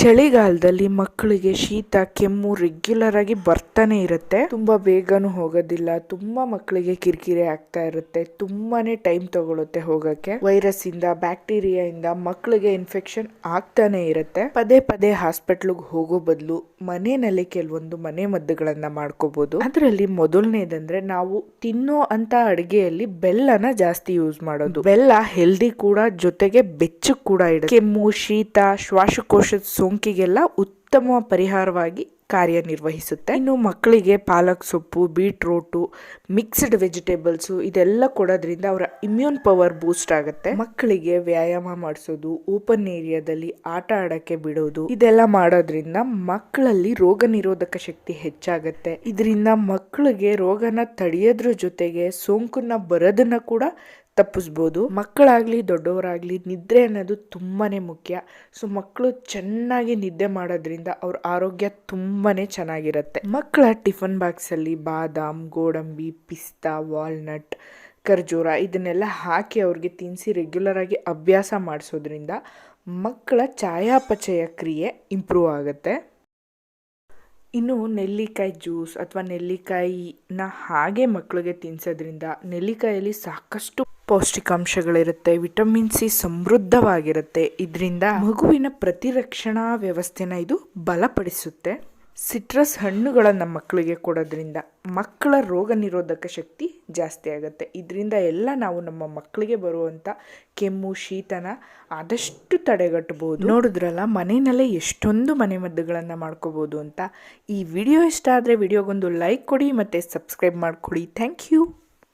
ಚಳಿಗಾಲದಲ್ಲಿ ಮಕ್ಕಳಿಗೆ ಶೀತ, ಕೆಮ್ಮು ರೆಗ್ಯುಲರ್ ಆಗಿ ಬರ್ತಾನೆ ಇರುತ್ತೆ. ತುಂಬಾ ಬೇಗನೂ ಹೋಗೋದಿಲ್ಲ. ತುಂಬಾ ಮಕ್ಕಳಿಗೆ ಕಿರಿಕಿರಿ ಆಗ್ತಾ ಇರುತ್ತೆ. ತುಂಬಾನೇ ಟೈಮ್ ತಗೊಳುತ್ತೆ ಹೋಗಕ್ಕೆ ವೈರಸ್ ಇಂದ ಬ್ಯಾಕ್ಟೀರಿಯಾ ಇಂದ ಮಕ್ಕಳಿಗೆ ಇನ್ಫೆಕ್ಷನ್ ಆಗ್ತಾನೆ ಇರುತ್ತೆ. ಪದೇ ಪದೇ ಹಾಸ್ಪಿಟ್ಲ್ಗೆ ಹೋಗೋ ಬದಲು ಮನೆಯಲ್ಲಿ ಕೆಲವೊಂದು ಮನೆ ಮದ್ದುಗಳನ್ನ ಮಾಡ್ಕೋಬಹುದು ಅದರಲ್ಲಿ ಮೊದಲನೇದಂದ್ರೆ ನಾವು ತಿನ್ನೋ ಅಂತ ಅಡಿಗೆಯಲ್ಲಿ ಬೆಲ್ಲನ ಜಾಸ್ತಿ ಯೂಸ್ ಮಾಡೋದು. ಬೆಲ್ಲ ಹೆಲ್ದಿ ಕೂಡ ಜೊತೆಗೆ ಬೆಚ್ಚಗ್ ಕೂಡ ಇಡುತ್ತೆ. ಕೆಮ್ಮು, ಶೀತ ಶ್ವಾಸಕೋಶದ ಸೋಂಕಿಗೆಲ್ಲ ಉತ್ತಮ ಪರಿಹಾರವಾಗಿ ಕಾರ್ಯನಿರ್ವಹಿಸುತ್ತೆ. ಇನ್ನು ಮಕ್ಕಳಿಗೆ ಪಾಲಕ್ ಸೊಪ್ಪು, ಬೀಟ್ರೋಟು, ಮಿಕ್ಸ್ಡ್ ವೆಜಿಟೇಬಲ್ಸು ಇದೆಲ್ಲ ಕೊಡೋದ್ರಿಂದ ಅವರ ಇಮ್ಯೂನ್ ಪವರ್ ಬೂಸ್ಟ್ ಆಗುತ್ತೆ. ಮಕ್ಕಳಿಗೆ ವ್ಯಾಯಾಮ ಮಾಡಿಸೋದು, ಓಪನ್ ಏರಿಯಾದಲ್ಲಿ ಆಟ ಆಡೋಕ್ಕೆ ಬಿಡೋದು, ಇದೆಲ್ಲ ಮಾಡೋದ್ರಿಂದ ಮಕ್ಕಳಲ್ಲಿ ರೋಗ ನಿರೋಧಕ ಶಕ್ತಿ ಹೆಚ್ಚಾಗುತ್ತೆ. ಇದರಿಂದ ಮಕ್ಕಳಿಗೆ ರೋಗನ ತಡೆಯೋದ್ರ ಜೊತೆಗೆ ಸೋಂಕನ್ನ ಬರೋದನ್ನ ಕೂಡ ತಪ್ಪಿಸ್ಬೋದು. ಮಕ್ಕಳಾಗ್ಲಿ, ದೊಡ್ಡವರಾಗ್ಲಿ ನಿದ್ರೆ ಅನ್ನೋದು ತುಂಬಾ ಮುಖ್ಯ. ಸೊ ಮಕ್ಕಳು ಚೆನ್ನಾಗಿ ನಿದ್ದೆ ಮಾಡೋದ್ರಿಂದ ಅವ್ರ ಆರೋಗ್ಯ ತುಂಬಾ ಚೆನ್ನಾಗಿರುತ್ತೆ. ಮಕ್ಕಳ ಟಿಫನ್ ಬಾಕ್ಸಲ್ಲಿ ಬಾದಾಮ್, ಗೋಡಂಬಿ, ಪಿಸ್ತಾ, ವಾಲ್ನಟ್, ಖರ್ಜೂರ ಇದನ್ನೆಲ್ಲ ಹಾಕಿ ಅವ್ರಿಗೆ ತಿನ್ನಿಸಿ ರೆಗ್ಯುಲರ್ ಆಗಿ ಅಭ್ಯಾಸ ಮಾಡಿಸೋದ್ರಿಂದ ಮಕ್ಕಳ ಚಯಾಪಚಯ ಕ್ರಿಯೆ ಇಂಪ್ರೂವ್ ಆಗುತ್ತೆ. ಇನ್ನು ನೆಲ್ಲಿಕಾಯಿ ಜ್ಯೂಸ್ ಅಥವಾ ನೆಲ್ಲಿಕಾಯಿನ ಹಾಗೆ ಮಕ್ಕಳಿಗೆ ತಿನ್ಸೋದ್ರಿಂದ ನೆಲ್ಲಿಕಾಯಲ್ಲಿ ಸಾಕಷ್ಟು ಪೌಷ್ಟಿಕಾಂಶಗಳಿರುತ್ತೆ, ವಿಟಮಿನ್ ಸಿ ಸಮೃದ್ಧವಾಗಿರುತ್ತೆ. ಇದರಿಂದ ಮಗುವಿನ ಪ್ರತಿರಕ್ಷಣಾ ವ್ಯವಸ್ಥೆನ ಇದು ಬಲಪಡಿಸುತ್ತೆ. ಸಿಟ್ರಸ್ ಹಣ್ಣುಗಳನ್ನು ಮಕ್ಕಳಿಗೆ ಕೊಡೋದ್ರಿಂದ ಮಕ್ಕಳ ರೋಗ ನಿರೋಧಕ ಶಕ್ತಿ ಜಾಸ್ತಿ ಆಗುತ್ತೆ. ಇದರಿಂದ ಎಲ್ಲ ನಾವು ನಮ್ಮ ಮಕ್ಕಳಿಗೆ ಬರುವಂಥ ಕೆಮ್ಮು, ಶೀತನ ಆದಷ್ಟು ತಡೆಗಟ್ಟಬಹುದು ನೋಡಿದ್ರಲ್ಲ, ಮನೆಯಲ್ಲೇ ಎಷ್ಟೊಂದು ಮನೆಮದ್ದುಗಳನ್ನು ಮಾಡ್ಕೋಬೋದು ಅಂತ. ಈ ವಿಡಿಯೋ ಇಷ್ಟ ಆದರೆ ವಿಡಿಯೋಗೊಂದು ಲೈಕ್ ಕೊಡಿ ಮತ್ತು ಸಬ್ಸ್ಕ್ರೈಬ್ ಮಾಡಿಕೊಡಿ. Thank you.